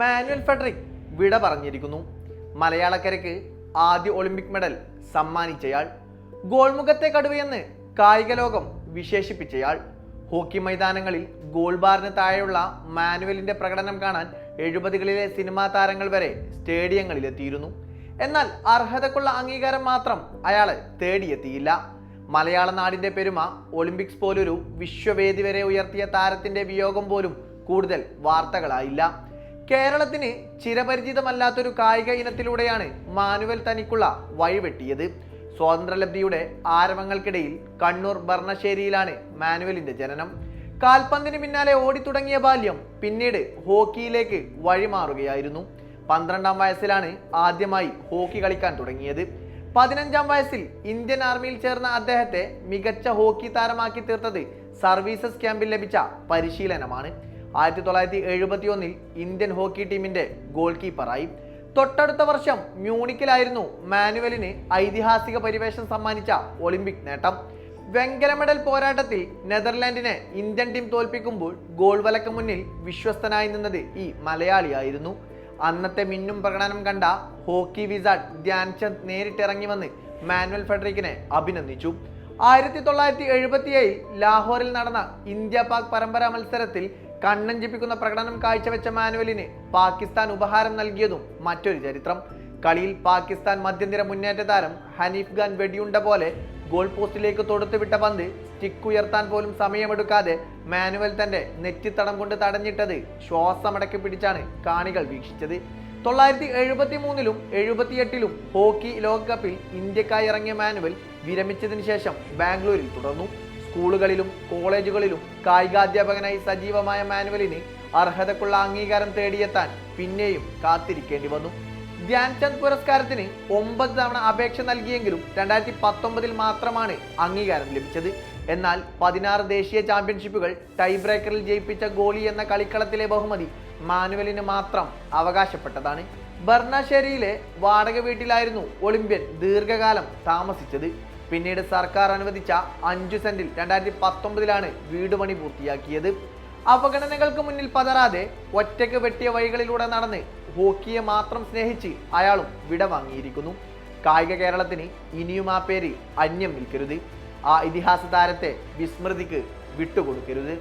Manual Federico വിട പറഞ്ഞിരിക്കുന്നു. മലയാളക്കരയ്ക്ക് ആദ്യ ഒളിമ്പിക് മെഡൽ സമ്മാനിച്ചയാൾ ഗോൾമുഖത്തെ കടുവയെന്ന് കായിക ലോകം വിശേഷിപ്പിച്ചയാൾ ഹോക്കി മൈതാനങ്ങളിൽ ഗോൾ ബാറിന് താഴെയുള്ള മാനുവലിന്റെ പ്രകടനം കാണാൻ എഴുപതുകളിലെ സിനിമാ താരങ്ങൾ വരെ സ്റ്റേഡിയങ്ങളിലെത്തിയിരുന്നു. എന്നാൽ അർഹതക്കുള്ള അംഗീകാരം മാത്രം അയാൾ തേടിയെത്തിയില്ല. മലയാള നാടിന്റെ പെരുമ ഒളിമ്പിക്സ് പോലൊരു വിശ്വവേദി വരെ ഉയർത്തിയ താരത്തിന്റെ വിയോഗം പോലും കൂടുതൽ വാർത്തകളായില്ല. കേരളത്തിന് ചിരപരിചിതമല്ലാത്തൊരു കായിക ഇനത്തിലൂടെയാണ് മാനുവൽ തനിക്കുള്ള വഴിവെട്ടിയത് സ്വാതന്ത്ര്യലബ്ധിയുടെ ആരവങ്ങൾക്കിടയിൽ കണ്ണൂർ ഭരണശ്ശേരിയിലാണ് മാനുവലിന്റെ ജനനം. കാൽപന്തിന് പിന്നാലെ ഓടി തുടങ്ങിയ ബാല്യം പിന്നീട് ഹോക്കിയിലേക്ക് വഴിമാറുകയായിരുന്നു. പന്ത്രണ്ടാം വയസ്സിലാണ് ആദ്യമായി ഹോക്കി കളിക്കാൻ തുടങ്ങിയത്. പതിനഞ്ചാം വയസ്സിൽ ഇന്ത്യൻ ആർമിയിൽ ചേർന്ന അദ്ദേഹത്തെ മികച്ച ഹോക്കി താരമാക്കി തീർത്തത് സർവീസസ് ക്യാമ്പിൽ ലഭിച്ച പരിശീലനമാണ്. ആയിരത്തി തൊള്ളായിരത്തി എഴുപത്തി ഒന്നിൽ ഇന്ത്യൻ ഹോക്കി ടീമിന്റെ ഗോൾ കീപ്പറായി. തൊട്ടടുത്ത വർഷം മ്യൂണിക്കിലായിരുന്നു മാനുവലിന് ഐതിഹാസിക പരിവേഷം സമ്മാനിച്ച ഒളിമ്പിക് നേട്ടം. വെങ്കല മെഡൽ പോരാട്ടത്തിൽ നെതർലാൻഡിനെ ഇന്ത്യൻ ടീം തോൽപ്പിക്കുമ്പോൾ ഗോൾ വലക്ക് മുന്നിൽ വിശ്വസ്തനായി നിന്നത് ഈ മലയാളിയായിരുന്നു. അന്നത്തെ മിന്നും പ്രകടനം കണ്ട ഹോക്കി വിസാഡ് ധ്യാൻചന്ദ് നേരിട്ടിറങ്ങി വന്ന് മാനുവൽ ഫെഡറിക്കിനെ അഭിനന്ദിച്ചു. ആയിരത്തി തൊള്ളായിരത്തി എഴുപത്തിയേഴിൽ ലാഹോറിൽ നടന്ന ഇന്ത്യ പാക് പരമ്പര മത്സരത്തിൽ കണ്ണഞ്ചിപ്പിക്കുന്ന പ്രകടനം കാഴ്ചവെച്ച മാനുവലിന് പാകിസ്ഥാൻ ഉപഹാരം നൽകിയതും മറ്റൊരു ചരിത്രം. കളിയിൽ പാകിസ്ഥാൻ മധ്യനിര മുന്നേറ്റ താരം ഹനീഫ് ഖാൻ വെടിയുണ്ട പോലെ ഗോൾ പോസ്റ്റിലേക്ക് തൊടുത്തുവിട്ട പന്ത് സ്റ്റിക്ക് ഉയർത്താൻ പോലും സമയമെടുക്കാതെ മാനുവൽ തന്റെ നെറ്റിത്തടം കൊണ്ട് തടഞ്ഞിട്ടത് ശ്വാസമടക്കി പിടിച്ചാണ് കാണികൾ വീക്ഷിച്ചത്. തൊള്ളായിരത്തി എഴുപത്തി മൂന്നിലും എഴുപത്തിയെട്ടിലും ഹോക്കി ലോകകപ്പിൽ ഇന്ത്യക്കായി ഇറങ്ങിയ മാനുവൽ വിരമിച്ചതിന് ശേഷം ബാംഗ്ലൂരിൽ തുടർന്നു. സ്കൂളുകളിലും കോളേജുകളിലും കായികാധ്യാപകനായി സജീവമായ മാനുവലിന് അർഹതക്കുള്ള അംഗീകാരം തേടിയെത്താൻ പിന്നെയും കാത്തിരിക്കേണ്ടി വന്നു. ധ്യാൻചന്ദ് പുരസ്കാരത്തിന് ഒമ്പത് തവണ അപേക്ഷ നൽകിയെങ്കിലും രണ്ടായിരത്തി പത്തൊമ്പതിൽ മാത്രമാണ് അംഗീകാരം ലഭിച്ചത്. എന്നാൽ പതിനാറ് ദേശീയ ചാമ്പ്യൻഷിപ്പുകൾ ടൈ ബ്രേക്കറിൽ ജയിപ്പിച്ച ഗോളി എന്ന കളിക്കളത്തിലെ ബഹുമതി മാനുവലിന് മാത്രം അവകാശപ്പെട്ടതാണ്. ബർണാശേരിയിലെ വാടക വീട്ടിലായിരുന്നു ഒളിമ്പ്യൻ ദീർഘകാലം താമസിച്ചത്. പിന്നീട് സർക്കാർ അനുവദിച്ച അഞ്ചു സെന്റിൽ രണ്ടായിരത്തി പത്തൊമ്പതിലാണ് വീട് പണി പൂർത്തിയാക്കിയത്. അവഗണനകൾക്ക് മുന്നിൽ പതറാതെ ഒറ്റയ്ക്ക് വെട്ടിയ വഴികളിലൂടെ നടന്ന് ഹോക്കിയെ മാത്രം സ്നേഹിച്ച് അയാളും വിട വാങ്ങിയിരിക്കുന്നു. കായിക കേരളത്തിന് ഇനിയും ആ പേര് അന്യം നിൽക്കരുത്. ആ ഇതിഹാസ താരത്തെ വിസ്മൃതിക്ക് വിട്ടുകൊടുക്കരുത്.